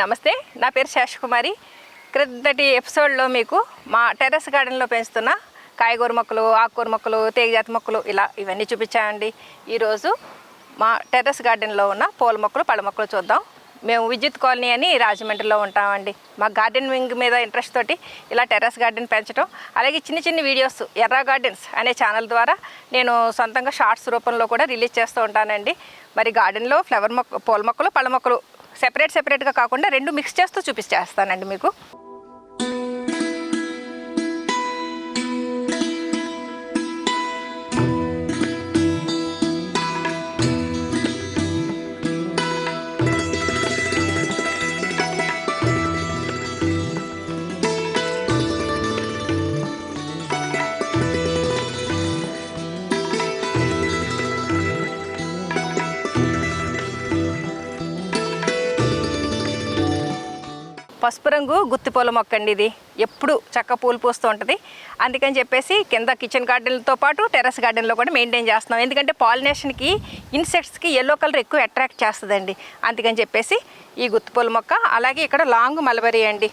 నమస్తే నా పేరు శేషకుమారి. క్రిందటి ఎపిసోడ్లో మీకు మా టెర్రస్ గార్డెన్లో పెంచుతున్న కాయగూర మొక్కలు ఆకుకూర మొక్కలు తీగజాతి మొక్కలు ఇలా ఇవన్నీ చూపించామండి ఈరోజు మా టెర్రస్ గార్డెన్లో ఉన్న పూల మొక్కలు పళ్ళ మొక్కలు చూద్దాం. మేము విద్యుత్ కాలనీ అని రాజమండ్రిలో ఉంటామండి. మా గార్డెన్ వింగ్ మీద ఇంట్రెస్ట్ తోటి ఇలా టెర్రస్ గార్డెన్ పెంచడం అలాగే చిన్న చిన్న వీడియోస్ ఎర్ర గార్డెన్స్ అనే ఛానల్ ద్వారా నేను సొంతంగా షార్ట్స్ రూపంలో కూడా రిలీజ్ చేస్తూ ఉంటానండి. మరి గార్డెన్లో ఫ్లవర్ మొక్క పూల మొక్కలు పళ్ళ మొక్కలు సెపరేట్ సెపరేట్గా కాకుండా రెండు మిక్స్ చేస్తూ చూపించేస్తానండి మీకు. పసుపు రంగు గుత్తిపూల మొక్క అండి ఇది. ఎప్పుడు చక్క పూలు పూస్తూ ఉంటుంది. అందుకని చెప్పేసి కింద కిచెన్ గార్డెన్తో పాటు టెర్రస్ గార్డెన్లో కూడా మెయింటైన్ చేస్తున్నాం. ఎందుకంటే పాలినేషన్కి ఇన్సెక్ట్స్కి ఎల్లో కలర్ ఎక్కువ అట్రాక్ట్ చేస్తుందండి. అందుకని చెప్పేసి ఈ గుత్తిపూల మొక్క అలాగే ఇక్కడ లాంగ్ మల్బరీ అండి.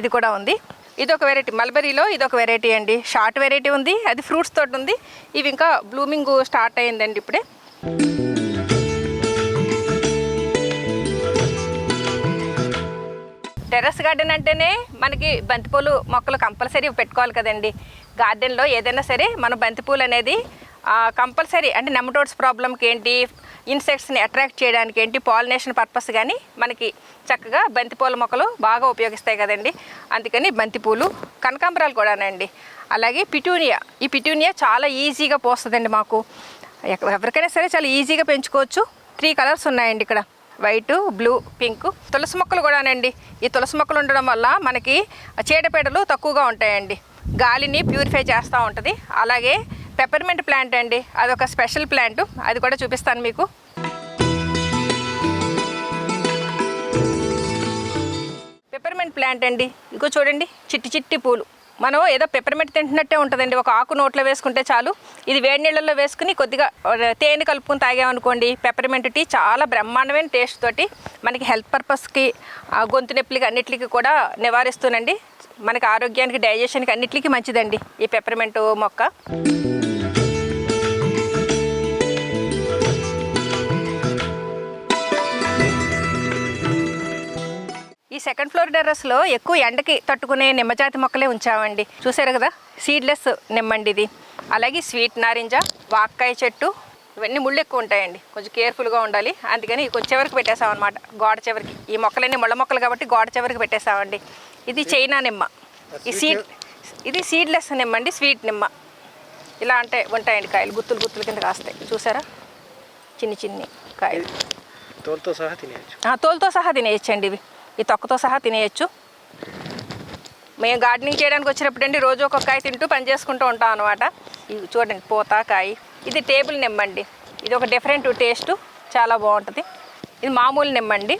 ఇది కూడా ఉంది. ఇది ఒక వెరైటీ మల్బరీలో ఇది ఒక వెరైటీ అండి. షార్ట్ వెరైటీ ఉంది అది ఫ్రూట్స్ తోటి ఉంది. ఇవి ఇంకా బ్లూమింగ్ స్టార్ట్ అయిందండి ఇప్పుడే. టెర్రస్ గార్డెన్ అంటేనే మనకి బంతిపూలు మొక్కలు కంపల్సరీ పెట్టుకోవాలి కదండి. గార్డెన్లో ఏదైనా సరే మన బంతిపూలు అనేది కంపల్సరీ అంటే నెమటోడ్స్ ప్రాబ్లంకి ఏంటి ఇన్సెక్ట్స్ని అట్రాక్ట్ చేయడానికి ఏంటి పాలినేషన్ పర్పస్ కానీ మనకి చక్కగా బంతిపూల మొక్కలు బాగా ఉపయోగిస్తాయి కదండి. అందుకని బంతిపూలు కనకాంబరాలు కూడానండి. అలాగే పిటూనియా ఈ పిటూనియా చాలా ఈజీగా పోస్తుందండి మాకు. ఎవరికైనా సరే చాలా ఈజీగా పెంచుకోవచ్చు. త్రీ కలర్స్ ఉన్నాయండి ఇక్కడ. White blue pink. తులసి మొక్కలు కూడానండి. ఈ తులసి మొక్కలు ఉండడం వల్ల మనకి చీడపీడలు తక్కువగా ఉంటాయండి. గాలిని ప్యూరిఫై చేస్తూ ఉంటుంది. అలాగే పెప్పర్మెంట్ ప్లాంట్ అండి. అదొక స్పెషల్ ప్లాంట్. అది కూడా చూపిస్తాను మీకు. పెప్పర్మెంట్ ప్లాంట్ అండి. ఇంకో చూడండి. చిట్టి చిట్టి పూలు. మనం ఏదో పెప్పర్మెంట్ తింటున్నట్టే ఉంటుందండి. ఒక ఆకు నోట్లో వేసుకుంటే చాలు. ఇది వేడి నీళ్ళల్లో వేసుకుని కొద్దిగా తేనె కలుపుకొని తాగామనుకోండి పెప్పర్మెంట్ టీ చాలా బ్రహ్మాండమైన టేస్ట్ తోటి మనకి హెల్త్ పర్పస్కి గొంతు నొప్పులకి అన్నిటికీ కూడా నివారిస్తుందండి. మనకి ఆరోగ్యానికి డైజెషన్కి అన్నిటికీ మంచిదండి ఈ పెప్పర్మెంట్ మొక్క. సెకండ్ ఫ్లోర్ టెర్రస్లో ఎక్కువ ఎండకి తట్టుకునే నిమ్మజాతి మొక్కలే ఉంచామండి. చూసారు కదా? సీడ్లెస్ నిమ్మండి ఇది. అలాగే స్వీట్ నారింజ వాక్కాయ చెట్టు ఇవన్నీ ముళ్ళు ఎక్కువ ఉంటాయండి. కొంచెం కేర్ఫుల్గా ఉండాలి. అందుకని కొంచెం చివరికి పెట్టేసాం అనమాట గోడ చివరికి. ఈ మొక్కలన్నీ ముళ్ళ మొక్కలు కాబట్టి గోడ చివరికి పెట్టేసామండి. ఇది చైనా నిమ్మ. ఈ సీడ్ ఇది సీడ్లెస్ నిమ్మ అండి స్వీట్ నిమ్మ. ఇలా అంటే ఉంటాయండి కాయలు. గుత్తులు గుత్తులు కింద కాస్తాయి. చూసారా? చిన్ని చిన్ని కాయలు. తోలుతో సహా తినేయచ్చు. తోలుతో సహా తినేయచ్చండి ఇవి. ఈ తొక్కతో సహా తినేయచ్చు. మేము గార్డెనింగ్ చేయడానికి వచ్చినప్పుడు అండి రోజు ఒక కాయ తింటూ పని చేసుకుంటూ ఉంటాం అనమాట ఇవి చూడండి పూత కాయ. ఇది టేబుల్ నిమ్మండి. ఇది ఒక డిఫరెంట్ టేస్ట్ చాలా బాగుంటుంది. ఇది మామూలు నిమ్మండి.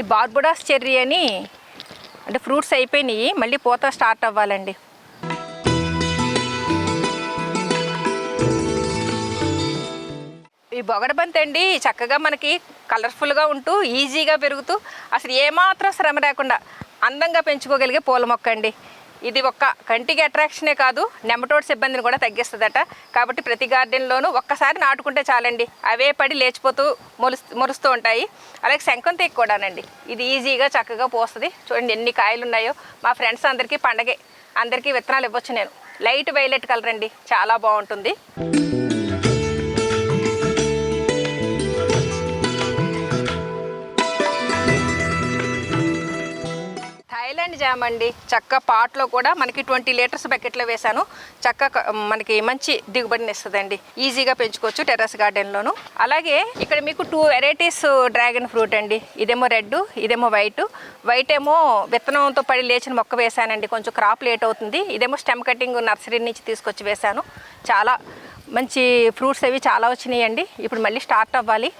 ఈ బార్బుడాస్ చెర్రీ అని అంటే ఫ్రూట్స్ అయిపోయినాయి మళ్ళీ పూత స్టార్ట్ అవ్వాలండి. ఈ బొగడబంతి అండి చక్కగా మనకి కలర్ఫుల్గా ఉంటూ ఈజీగా పెరుగుతూ అసలు ఏమాత్రం శ్రమ లేకుండా అందంగా పెంచుకోగలిగే పూల మొక్క అండి ఇది ఒక్క కంటికి అట్రాక్షనే కాదు నెమటోడ్స్ ఇబ్బందిని కూడా తగ్గిస్తుందట. కాబట్టి ప్రతి గార్డెన్లోనూ ఒక్కసారి నాటుకుంటే చాలండి. అవే పడి లేచిపోతూ మొలుస్ మొరుస్తూ ఉంటాయి. అలాగే శంఖం తెక్కి కూడానండి. ఇది ఈజీగా చక్కగా పోస్తుంది. చూడండి ఎన్ని కాయలు ఉన్నాయో మా ఫ్రెండ్స్ అందరికీ పండగే అందరికీ విత్తనాలు ఇవ్వచ్చు నేను. లైట్ వైలెట్ కలర్ అండి. చాలా బాగుంటుంది. థాయిలాండ్ జామ్ అండి. చక్క పాట్లో కూడా మనకి ట్వంటీ లీటర్స్ బకెట్లో వేశాను. చక్క మనకి మంచి దిగుబడిని ఇస్తుందండి. ఈజీగా పెంచుకోవచ్చు టెర్రస్ గార్డెన్లోను. అలాగే ఇక్కడ మీకు టూ వెరైటీస్ డ్రాగన్ ఫ్రూట్ అండి. ఇదేమో రెడ్ ఇదేమో వైట్. వైట్ ఏమో విత్తనంతో పడి లేచిన మొక్క వేశానండి. కొంచెం క్రాప్ లేట్ అవుతుంది. ఇదేమో స్టెమ్ కటింగ్ నర్సరీ నుంచి తీసుకొచ్చి వేశాను. చాలా మంచి ఫ్రూట్స్ అవి చాలా వచ్చినాయండి. ఇప్పుడు మళ్ళీ స్టార్ట్ అవ్వాలి.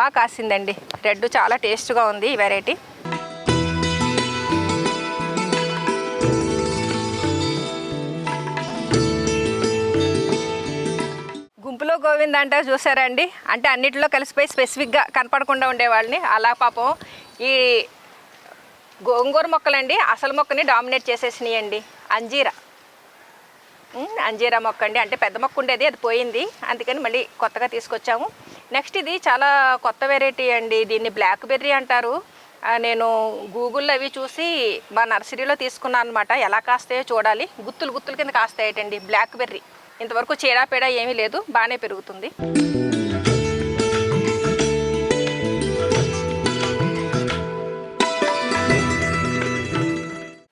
బాగా కాసిందండి. రెడ్ చాలా టేస్ట్గా ఉంది ఈ వెరైటీ. గోవింద గోవింద్ అంటే చూసారండి? అంటే అన్నిటిలో కలిసిపోయి స్పెసిఫిక్గా కనపడకుండా ఉండేవాళ్ళని. అలా పాపం ఈ గోంగూర మొక్కలండి అసలు మొక్కని డామినేట్ చేసేసినాయి అండి అంజీరా అంజీరా మొక్క అండి అంటే పెద్ద మొక్క ఉండేది అది పోయింది. అందుకని మళ్ళీ కొత్తగా తీసుకొచ్చాము. నెక్స్ట్ ఇది చాలా కొత్త వెరైటీ అండి. దీన్ని బ్లాక్ బెర్రీ అంటారు నేను గూగుల్లో అవి చూసి మా నర్సరీలో తీసుకున్నాను అనమాట ఎలా కాస్తాయో చూడాలి. గుత్తులు గుత్తుల కింద కాస్తాయటండి బ్లాక్ బెర్రీ ఇంతవరకు చీడా ఏమీ లేదు బాగానే పెరుగుతుంది.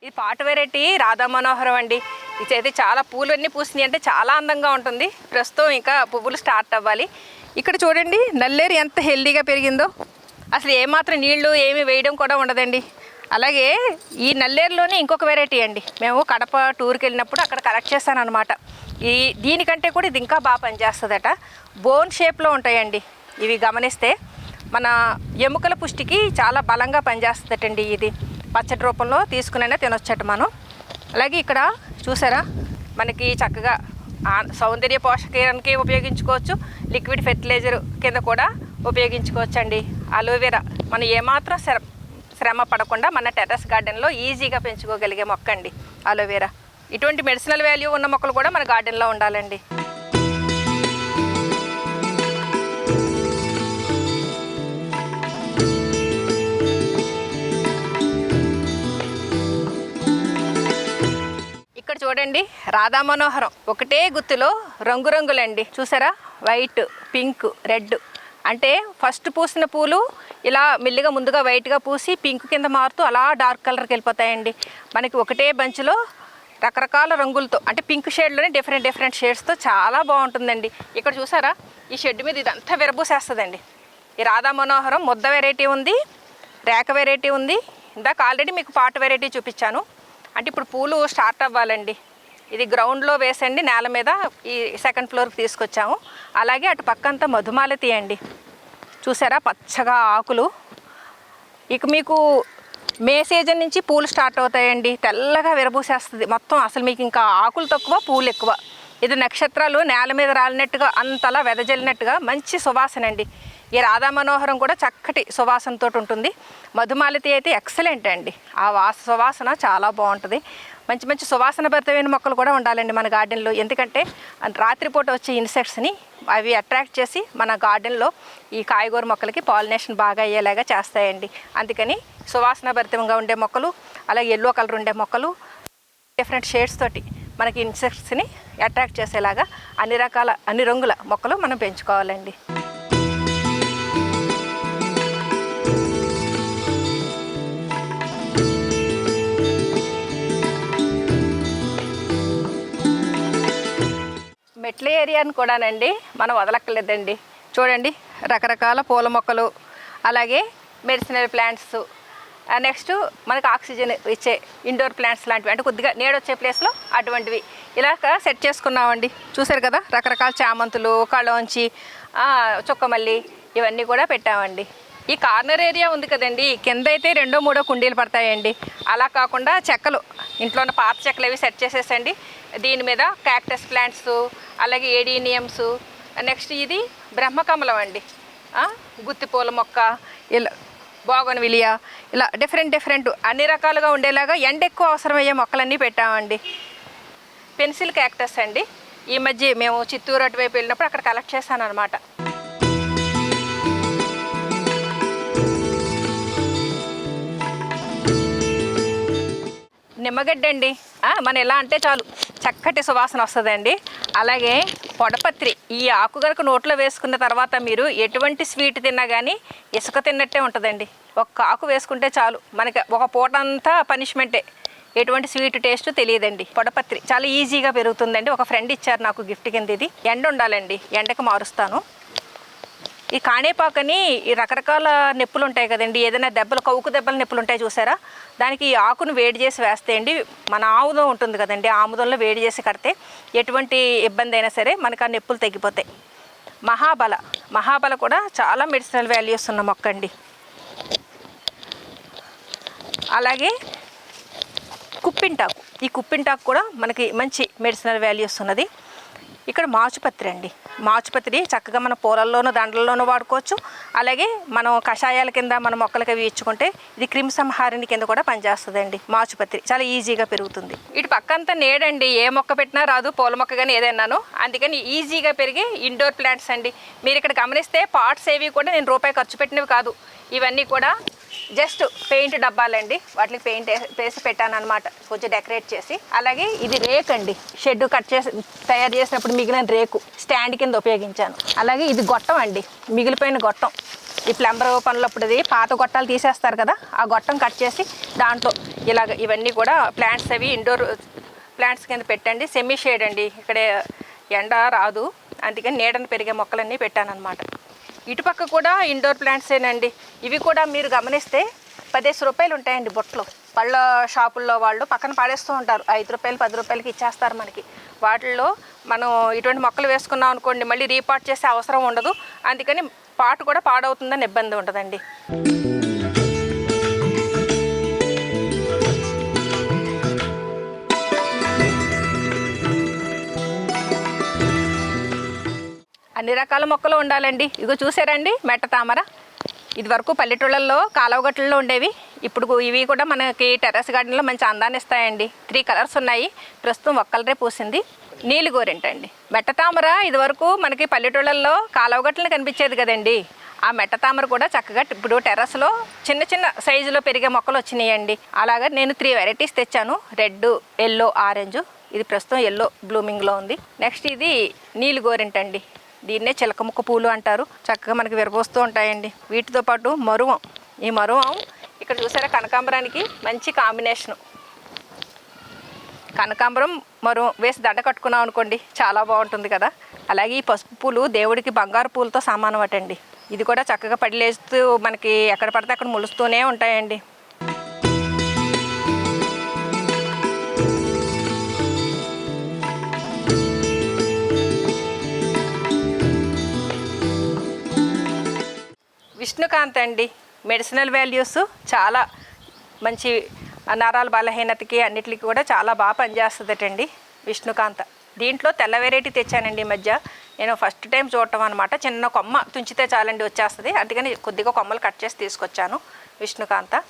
ఇది పాట వెరైటీ రాధా మనోహరం అండి. ఇది అయితే చాలా పూలు అన్నీ పూసినాయి అంటే చాలా అందంగా ఉంటుంది. ప్రస్తుతం ఇంకా పువ్వులు స్టార్ట్ అవ్వాలి. ఇక్కడ చూడండి నల్లేరు ఎంత హెల్దీగా పెరిగిందో. అసలు ఏమాత్రం నీళ్ళు ఏమి వేయడం కూడా ఉండదండి. అలాగే ఈ నల్లేరులోనే ఇంకొక వెరైటీ అండి. మేము కడప టూర్కి వెళ్ళినప్పుడు అక్కడ కలెక్ట్ చేశాను అనమాట ఈ దీనికంటే కూడా ఇది ఇంకా బాగా పనిచేస్తుందట. బోన్ షేప్లో ఉంటాయండి. ఇవి గమనిస్తే మన ఎముకల పుష్టికి చాలా బలంగా పనిచేస్తుందటండి ఇది. పచ్చడి రూపంలో తీసుకునే తినొచ్చట మనం. అలాగే ఇక్కడ చూసారా? మనకి చక్కగా సౌందర్య పోషకానికి ఉపయోగించుకోవచ్చు. లిక్విడ్ ఫెర్టిలైజర్ కింద కూడా ఉపయోగించుకోవచ్చు అండి అలోవెరా మనం ఏమాత్రం శ్రమ పడకుండా మన టెర్రస్ గార్డెన్లో ఈజీగా పెంచుకోగలిగే మొక్క అండి అలోవెరా. ఇటువంటి మెడిసినల్ వాల్యూ ఉన్న మొక్కలు కూడా మన గార్డెన్లో ఉండాలండి. ఇక్కడ చూడండి రాధా మనోహరం. ఒకటే గుత్తులో రంగురంగులండి. చూసారా? White pink red. అంటే ఫస్ట్ పూసిన పూలు ఇలా మెల్లిగా ముందుగా వైట్గా పూసి పింక్ కింద మారుతూ అలా డార్క్ కలర్కి వెళ్ళిపోతాయండి. మనకి ఒకటే బంచ్లో రకరకాల రంగులతో అంటే పింక్ షేడ్లోనే డిఫరెంట్ డిఫరెంట్ షేడ్స్తో చాలా బాగుంటుందండి. ఇక్కడ చూసారా? ఈ షెడ్ మీద ఇదంతా విరబూసేస్తుందండి. ఈ రాధా మనోహరం ముద్ద వెరైటీ ఉంది రేక వెరైటీ ఉంది. ఇందాక ఆల్రెడీ మీకు పాట వెరైటీ చూపించాను. అంటే ఇప్పుడు పూలు స్టార్ట్ అవ్వాలండి. ఇది గ్రౌండ్లో వేసండి నేల మీద ఈ సెకండ్ ఫ్లోర్కి తీసుకొచ్చాము. అలాగే అటు పక్కంతా మధుమాలతి అండి చూసారా పచ్చగా ఆకులు. ఇక మీకు మే సీజన్ నుంచి పూలు స్టార్ట్ అవుతాయండి. తెల్లగా విరబూసేస్తుంది. మొత్తం అసలు మీకు ఇంకా ఆకులు తక్కువ పూలు ఎక్కువ. ఇది నక్షత్రాలు నేల మీద రాలినట్టుగా అంతలా వెదజల్లినట్టుగా మంచి సువాసన అండి ఈ రాధా మనోహరం కూడా చక్కటి సువాసనతో ఉంటుంది. మధుమాలతి అయితే ఎక్సలెంట్ అండి. ఆ వాస సువాసన చాలా బాగుంటుంది. మంచి మంచి సువాసన భరితమైన మొక్కలు కూడా ఉండాలండి మన గార్డెన్లో. ఎందుకంటే రాత్రిపూట వచ్చే ఇన్సెక్ట్స్ని అవి అట్రాక్ట్ చేసి మన గార్డెన్లో ఈ కాయగూర మొక్కలకి పాలినేషన్ బాగా అయ్యేలాగా చేస్తాయండి. అందుకని సువాసన భరితంగా ఉండే మొక్కలు అలాగే ఎల్లో కలర్ ఉండే మొక్కలు డిఫరెంట్ షేడ్స్ తోటి మనకి ఇన్సెక్ట్స్ని అట్రాక్ట్ చేసేలాగా అన్ని రకాల అన్ని రంగుల మొక్కలు మనం పెంచుకోవాలండి. మెట్ల ఏరియాని కూడానండి మనం వదలక్కర్లేదండి. చూడండి రకరకాల పూల మొక్కలు అలాగే మెడిసినల్ ప్లాంట్స్ నెక్స్ట్ మనకు ఆక్సిజన్ ఇచ్చే ఇండోర్ ప్లాంట్స్ లాంటివి అంటే కొద్దిగా నీడొచ్చే ప్లేస్లో అటువంటివి. ఇలాగ సెట్ చేసుకున్నామండి. చూసారు కదా రకరకాల చామంతులు కళంచి చుక్కమల్లి ఇవన్నీ కూడా పెట్టామండి. ఈ కార్నర్ ఏరియా ఉంది కదండి. కింద అయితే రెండో మూడో కుండీలు పడతాయండి. అలా కాకుండా చెక్కలు ఇంట్లో ఉన్న పాత చెక్కలు అవి సెట్ చేసేసండి. దీని మీద క్యాక్టస్ ప్లాంట్స్ అలాగే ఏడీనియమ్స్ నెక్స్ట్ ఇది బ్రహ్మకమలం అండి. గుత్తిపూల మొక్క ఇలా బాగోన్ విలియా ఇలా డిఫరెంట్ డిఫరెంట్ అన్ని రకాలుగా ఉండేలాగా ఎండ ఎక్కువ అవసరమయ్యే మొక్కలన్నీ పెట్టామండి. పెన్సిల్ క్యాక్టస్ అండి. ఈ మధ్య మేము చిత్తూరు అటువైపు వెళ్ళినప్పుడు అక్కడ కలెక్ట్ చేశాను అనమాట నిమ్మగడ్డ అండి మనం ఎలా అంటే చాలు. చక్కటి సువాసన వస్తుందండి. అలాగే పొడపత్రి ఈ ఆకు కనుక నోట్లో వేసుకున్న తర్వాత మీరు ఎటువంటి స్వీట్ తిన్నా కానీ ఇసుక తిన్నట్టే ఉంటుందండి. ఒక్క ఆకు వేసుకుంటే చాలు. మనకి ఒక పూట అంతా పనిష్మెంటే. ఎటువంటి స్వీట్ టేస్ట్ తెలియదండి. పొడపత్రి చాలా ఈజీగా పెరుగుతుందండి. ఒక ఫ్రెండ్ ఇచ్చారు నాకు గిఫ్ట్ కింద ఇది. ఎండ ఉండాలండి. ఎండకు మారుస్తాను. ఈ కాణేపాకని ఈ రకరకాల నొప్పులు ఉంటాయి కదండి. ఏదైనా దెబ్బలు కౌకు దెబ్బల నొప్పులు ఉంటాయి చూసారా? దానికి ఈ ఆకును వేడి చేసి వేస్తే అండి మన ఆముదం ఉంటుంది కదండి. ఆముదంలో వేడి చేసి కడితే ఎటువంటి ఇబ్బంది అయినా సరే మనకు ఆ నొప్పులు తగ్గిపోతాయి. మహాబల మహాబల కూడా చాలా మెడిసినల్ వాల్యూస్ ఉన్న మొక్క అండి. అలాగే కుప్పింటాకు. ఈ కుప్పింటాకు కూడా మనకి మంచి మెడిసినల్ వాల్యూస్ ఉన్నది. ఇక్కడ మాచుపత్రి అండి. మాచుపత్రి చక్కగా మన పూలల్లోనూ దండల్లోనూ వాడుకోవచ్చు. అలాగే మనం కషాయాల కింద మన మొక్కలకి అవి ఇచ్చుకుంటే ఇది క్రిమి సంహారిణి కింద కూడా పనిచేస్తుందండి. మాచుపత్రి చాలా ఈజీగా పెరుగుతుంది. ఇటు పక్కంతా నేడండి. ఏ మొక్క పెట్టినా రాదు పూల మొక్క కానీ ఏదైనాను. అందుకని ఈజీగా పెరిగే ఇండోర్ ప్లాంట్స్ అండి. మీరు ఇక్కడ గమనిస్తే పాట్స్ ఏవి కూడా నేను రూపాయి ఖర్చు పెట్టినవి కాదు. ఇవన్నీ కూడా జస్ట్ పెయింట్ డబ్బాలండి. వాటికి పెయింట్ వేసి పెట్టాను అనమాట కొంచెం డెకరేట్ చేసి. అలాగే ఇది రేక్ అండి. షెడ్ కట్ చేసి తయారు చేసినప్పుడు మిగిలిన రేకు స్టాండ్ కింద ఉపయోగించాను. అలాగే ఇది గొట్టం అండి. మిగిలిపోయిన గొట్టం. ఈ ప్లంబర్ పనులప్పుడు ఇది పాత గొట్టాలు తీసేస్తారు కదా ఆ గొట్టం కట్ చేసి దాంట్లో ఇలాగ ఇవన్నీ కూడా ప్లాంట్స్ అవి ఇండోర్ ప్లాంట్స్ కింద పెట్టండి. సెమీ షేడ్ అండి. ఇక్కడ ఎండ రాదు. అందుకని నీడను పెరిగే మొక్కలన్నీ పెట్టాను అనమాట ఇటుపక్క కూడా ఇండోర్ ప్లాంట్సేనండి ఇవి కూడా మీరు గమనిస్తే పదిహేను రూపాయలు ఉంటాయండి బొట్లు. పళ్ళ షాపుల్లో వాళ్ళు పక్కన పాడేస్తూ ఉంటారు. ఐదు రూపాయలు పది రూపాయలకి ఇచ్చేస్తారు మనకి. వాటిల్లో మనం ఇటువంటి మొక్కలు వేసుకున్నాం అనుకోండి మళ్ళీ రీపాట్ చేసే అవసరం ఉండదు. అందుకని పాటు కూడా పాడవుతుందని ఇబ్బంది ఉండదండి. అన్ని రకాల మొక్కలు ఉండాలండి. ఇగో చూసారండి మెట్ట తామర. ఇది వరకు పల్లెటూళ్ళల్లో కాలువగట్లలో ఉండేవి. ఇప్పుడు ఇవి కూడా మనకి టెర్రస్ గార్డెన్లో మంచి అందాన్ని ఇస్తాయండి. త్రీ కలర్స్ ఉన్నాయి. ప్రస్తుతం ఒక్క కలరే పూసింది. నీలి గోరింటండి. మెట్ట తామర ఇదివరకు మనకి పల్లెటూళ్ళల్లో కాలువగట్లను కనిపించేది కదండి. ఆ మెట్ట తామర కూడా చక్కగా ఇప్పుడు టెర్రస్లో చిన్న చిన్న సైజులో పెరిగే మొక్కలు వచ్చినాయండి. అలాగా నేను త్రీ వెరైటీస్ తెచ్చాను. Red yellow orange. ఇది ప్రస్తుతం ఎల్లో బ్లూమింగ్లో ఉంది. నెక్స్ట్ ఇది నీలి గోరింటండి. దీన్నే చిలకముక్క పూలు అంటారు. చక్కగా మనకి విరబోస్తూ ఉంటాయండి. వీటితో పాటు మరువం. ఈ మరువం ఇక్కడ చూసారా కనకాంబరానికి మంచి కాంబినేషను. కనకాంబరం మరువం వేసి దండ కట్టుకున్నాం అనుకోండి చాలా బాగుంటుంది కదా. అలాగే ఈ పసుపు పూలు దేవుడికి బంగారు పూలతో సమానం అటండి. ఇది కూడా చక్కగా పడిలేస్తూ మనకి ఎక్కడ పడితే అక్కడ ములుస్తూనే ఉంటాయండి. విష్ణుకాంత్ అండి. మెడిసినల్ వాల్యూస్ చాలా మంచి నరాల బలహీనతకి అన్నిటికీ కూడా చాలా బాగా పనిచేస్తుందటండి విష్ణుకాంత. దీంట్లో తెల్ల వెరైటీ తెచ్చానండి ఈ మధ్య. నేను ఫస్ట్ టైం చూడటం అనమాట చిన్న కొమ్మ తుంచితే చాలండి వచ్చేస్తుంది. అందుకని కొద్దిగా కొమ్మలు కట్ చేసి తీసుకొచ్చాను విష్ణుకాంత.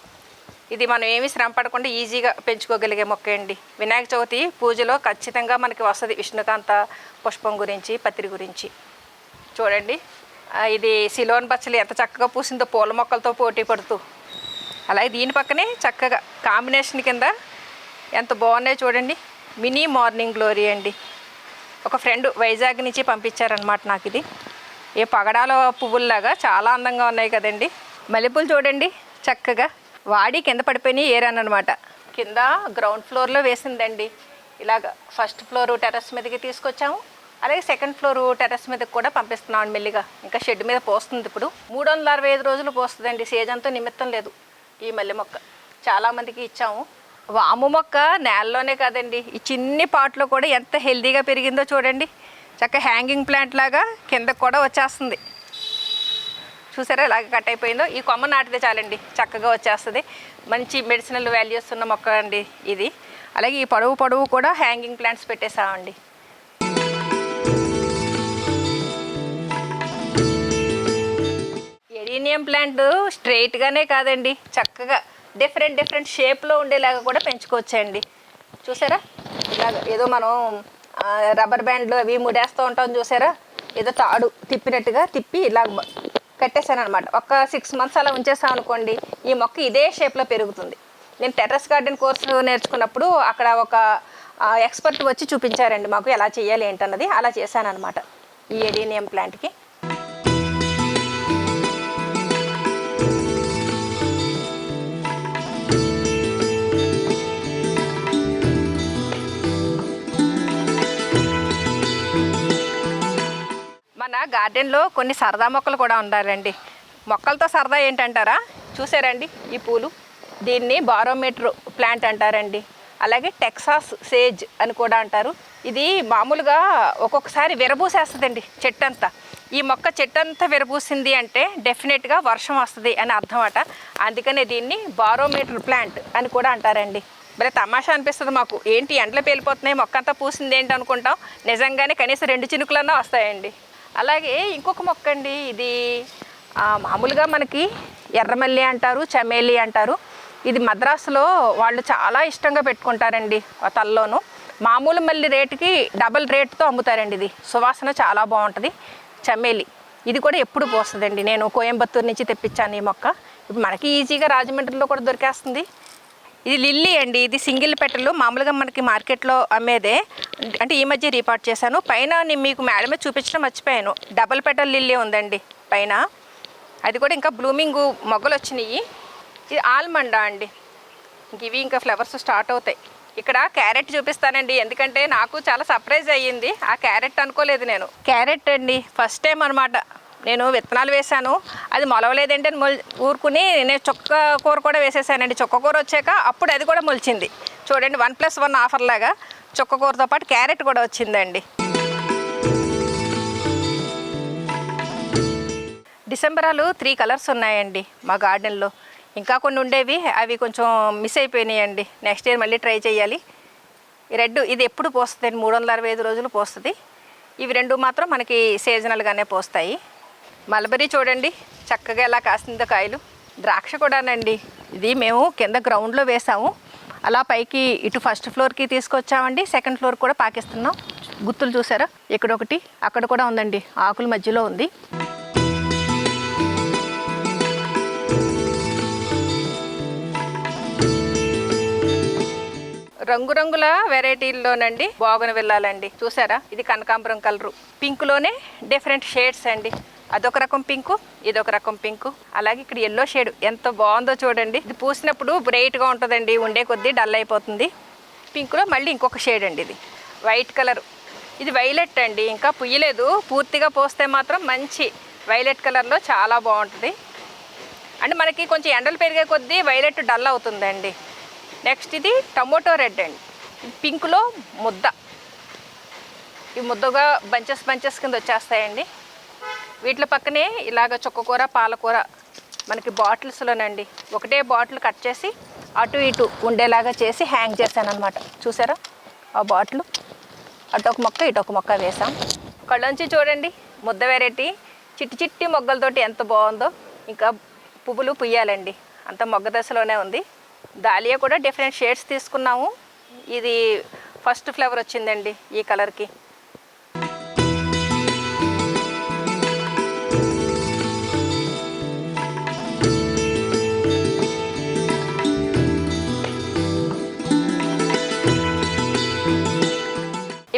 ఇది మనం ఏమి శ్రమ పడకుండా ఈజీగా పెంచుకోగలిగే మొక్క అండి. వినాయక చవితి పూజలో ఖచ్చితంగా మనకి వస్తుంది విష్ణుకాంత పుష్పం గురించి పత్రి గురించి. చూడండి. ఇది సిలోన్ పచ్చలు ఎంత చక్కగా పూసిందో పూల మొక్కలతో పోటీ పడుతూ. అలాగే దీని పక్కనే చక్కగా కాంబినేషన్ కింద ఎంత బాగున్నాయో చూడండి. మినీ మార్నింగ్ గ్లోరీ అండి. ఒక ఫ్రెండ్ వైజాగ్ నుంచి పంపించారనమాట నాకు ఇది. ఏ పగడాల పువ్వుల్లాగా చాలా అందంగా ఉన్నాయి కదండి. మల్లెపూలు చూడండి చక్కగా. వాడి కింద పడిపోయినాయి ఏరానమాట కింద గ్రౌండ్ ఫ్లోర్లో వేసిందండి. ఇలాగ ఫస్ట్ ఫ్లోర్ టెర్రస్ మీదకి తీసుకొచ్చాము. అలాగే సెకండ్ ఫ్లోర్ టెర్రస్ మీదకి కూడా పంపిస్తున్నాం మెల్లిగా. ఇంకా షెడ్ మీద పోస్తుంది ఇప్పుడు. మూడు వందల అరవై ఐదు రోజులు పోస్తుందండి. సీజన్తో నిమిత్తం లేదు ఈ మల్లె మొక్క. చాలామందికి ఇచ్చాము. వాము మొక్క నేలలోనే కాదండి. ఈ చిన్ని పాట్లో కూడా ఎంత హెల్దీగా పెరిగిందో చూడండి. చక్క హ్యాంగింగ్ ప్లాంట్ లాగా కింద కూడా వచ్చేస్తుంది. చూసారా ఎలాగ కట్ అయిపోయిందో? ఈ కొమ్మ నాటితే చాలండి. చక్కగా వచ్చేస్తుంది. మంచి మెడిసినల్ వాల్యూస్ ఉన్న మొక్క అండి ఇది. అలాగే ఈ పొడవు పొడవు కూడా హ్యాంగింగ్ ప్లాంట్స్ పెట్టేసామండి ఎరీనియం ప్లాంట్ స్ట్రైట్గానే కాదండి. చక్కగా డిఫరెంట్ డిఫరెంట్ షేప్లో ఉండేలాగా కూడా పెంచుకోవచ్చండి. చూసారా? ఇలాగ ఏదో మనం రబ్బర్ బ్యాండ్లు అవి ముడేస్తూ ఉంటాం చూసారా? ఏదో తాడు తిప్పినట్టుగా తిప్పి ఇలా కట్టేశాను అనమాట ఒక సిక్స్ మంత్స్ అలా ఉంచేసాం అనుకోండి ఈ మొక్క ఇదే షేప్లో పెరుగుతుంది. నేను టెర్రస్ గార్డెన్ కోర్సు నేర్చుకున్నప్పుడు అక్కడ ఒక ఎక్స్పర్ట్ వచ్చి చూపించారండి మాకు ఎలా చేయాలి ఏంటన్నది. అలా చేశాను అనమాట ఈ ఎడీనియం ప్లాంట్కి మన గార్డెన్లో కొన్ని సరదా మొక్కలు కూడా ఉండాలండి. మొక్కలతో సరదా ఏంటంటారా? చూసారండి ఈ పూలు. దీన్ని బారోమీటర్ ప్లాంట్ అంటారండి. అలాగే టెక్సాస్ సేజ్ అని కూడా అంటారు. ఇది మామూలుగా ఒక్కొక్కసారి విరబూసేస్తుందండి చెట్టు అంతా ఈ మొక్క చెట్టు అంతా విరబూసింది అంటే డెఫినెట్గా వర్షం వస్తుంది అని అర్థం అట అందుకనే దీన్ని బారోమీటర్ ప్లాంట్ అని కూడా అంటారండి. భలే తమాషా అనిపిస్తుంది మాకు. ఏంటి ఎండలు పేలిపోతున్నాయి మొక్క అంతా పూసింది ఏంటి అనుకుంటాం. నిజంగానే కనీసం రెండు చినుకులన్నా వస్తాయండి. అలాగే ఇంకొక మొక్క అండి ఇది మామూలుగా మనకి ఎర్రమల్లి అంటారు చమేలి అంటారు. ఇది మద్రాసులో వాళ్ళు చాలా ఇష్టంగా పెట్టుకుంటారండి తల్లోను. మామూలు మల్లి రేటుకి డబల్ రేటుతో అమ్ముతారండి ఇది. సువాసన చాలా బాగుంటుంది. చమేలి ఇది కూడా ఎప్పుడు పోస్తుందండి. నేను కోయంబత్తూరు నుంచి తెప్పించాను ఈ మొక్క. ఇప్పుడు మనకి ఈజీగా రాజమండ్రిలో కూడా దొరికేస్తుంది. ఇది లిల్లీ అండి. ఇది సింగిల్ పెటలు మామూలుగా మనకి మార్కెట్లో అమ్మేదే. అంటే ఈ మధ్య రీపార్ట్ చేశాను. పైన నేను మీకు మేడమే చూపించడం మర్చిపోయాను. డబల్ పెటల్ లిల్లీ ఉందండి పైన. అది కూడా ఇంకా బ్లూమింగ్ మొగ్గలు వచ్చినాయి. ఇది ఆల్మండా అండి. ఇవి ఇంకా ఫ్లవర్స్ స్టార్ట్ అవుతాయి. ఇక్కడ క్యారెట్ చూపిస్తానండి. ఎందుకంటే నాకు చాలా సర్ప్రైజ్ అయ్యింది. ఆ క్యారెట్ అనుకోలేదు నేను. క్యారెట్ అండి. ఫస్ట్ టైం అనమాట నేను విత్తనాలు వేశాను. అది మొలవలేదంటే ఊరుకుని నేను చొక్క కూర కూడా వేసేసానండి. చొక్క కూర వచ్చాక అప్పుడు అది కూడా మొలిచింది. చూడండి వన్ ప్లస్ వన్ ఆఫర్ లాగా చొక్క కూరతో పాటు క్యారెట్ కూడా వచ్చిందండి. డిసెంబరాలు త్రీ కలర్స్ ఉన్నాయండి మా గార్డెన్లో. ఇంకా కొన్ని ఉండేవి అవి కొంచెం మిస్ అయిపోయినాయండి. నెక్స్ట్ ఇయర్ మళ్ళీ ట్రై చేయాలి. రెడ్ ఇది ఎప్పుడు పోస్తుంది మూడు వందల అరవై ఐదు రోజులు పోస్తుంది. ఇవి రెండు మాత్రం మనకి సీజనల్గానే పోస్తాయి. మల్బరీ చూడండి. చక్కగా ఎలా కాసిందో కాయలు. ద్రాక్ష కూడానండి. ఇది మేము కింద గ్రౌండ్లో వేసాము. అలా పైకి ఇటు ఫస్ట్ ఫ్లోర్కి తీసుకొచ్చామండి. సెకండ్ ఫ్లోర్ కూడా పాకిస్తున్నాం. గుత్తులు చూసారా? ఇక్కడ ఒకటి అక్కడ కూడా ఉందండి. ఆకుల మధ్యలో ఉంది. రంగురంగుల వెరైటీల్లోనండి. బాగున వెళ్ళాలండి. చూసారా? ఇది కనకాంబరం కలరు. పింక్లోనే డిఫరెంట్ షేడ్స్ అండి. అదొక రకం పింకు ఇదొక రకం పింకు. అలాగే ఇక్కడ ఎల్లో షేడ్ ఎంత బాగుందో చూడండి. ఇది పూసినప్పుడు బ్రైట్గా ఉంటుందండి ఉండే కొద్దీ డల్ అయిపోతుంది. పింక్లో మళ్ళీ ఇంకొక షేడ్ అండి ఇది. వైట్ కలర్ ఇది వైలెట్ అండి ఇంకా పుయ్యలేదు. పూర్తిగా పోస్తే మాత్రం మంచి వైలెట్ కలర్లో చాలా బాగుంటుంది. అంటే మనకి కొంచెం ఎండలు పెరిగే కొద్దీ వైలెట్ డల్ అవుతుందండి. నెక్స్ట్ ఇది టమోటో రెడ్ అండి. పింక్లో ముద్ద. ఈ ముద్దగా బంచెస్ బంచెస్ కింద వచ్చేస్తాయండి. వీటి పక్కనే ఇలాగ చుక్కకూర పాలకూర మనకి బాటిల్స్లోనండి ఒకటే బాటిల్ కట్ చేసి అటు ఇటు ఉండేలాగా చేసి హ్యాంగ్ చేశానమాట చూసారా? ఆ బాటిల్ అటు ఒక మొక్క ఇటు ఒక మొక్క వేసాం కళ్ళొంచి చూడండి. ముద్ద వెరైటీ చిట్టి చిట్టి మొగ్గలతోటి ఎంత బాగుందో. ఇంకా పువ్వులు పుయ్యాలండి. అంత మొగ్గ దశలోనే ఉంది. దాలియా కూడా డిఫరెంట్ షేడ్స్ తీసుకున్నాము. ఇది ఫస్ట్ ఫ్లవర్ వచ్చిందండి ఈ కలర్కి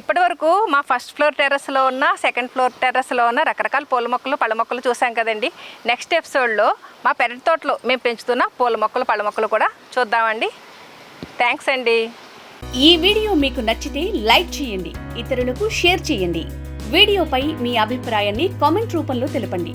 ఇప్పటి వరకు మా ఫస్ట్ ఫ్లోర్ టెర్రస్లో ఉన్న సెకండ్ ఫ్లోర్ టెర్రస్లో ఉన్న రకరకాల పూల మొక్కలు పళ్ళ మొక్కలు చూసాం కదండి. నెక్స్ట్ ఎపిసోడ్లో మా పెరటి తోటలో మేము పెంచుతున్న పూల మొక్కలు పళ్ళ మొక్కలు కూడా చూద్దామండి. థ్యాంక్స్ అండి. ఈ వీడియో మీకు నచ్చితే లైక్ చేయండి ఇతరులకు షేర్ చేయండి. వీడియోపై మీ అభిప్రాయాన్ని కామెంట్ రూపంలో తెలపండి.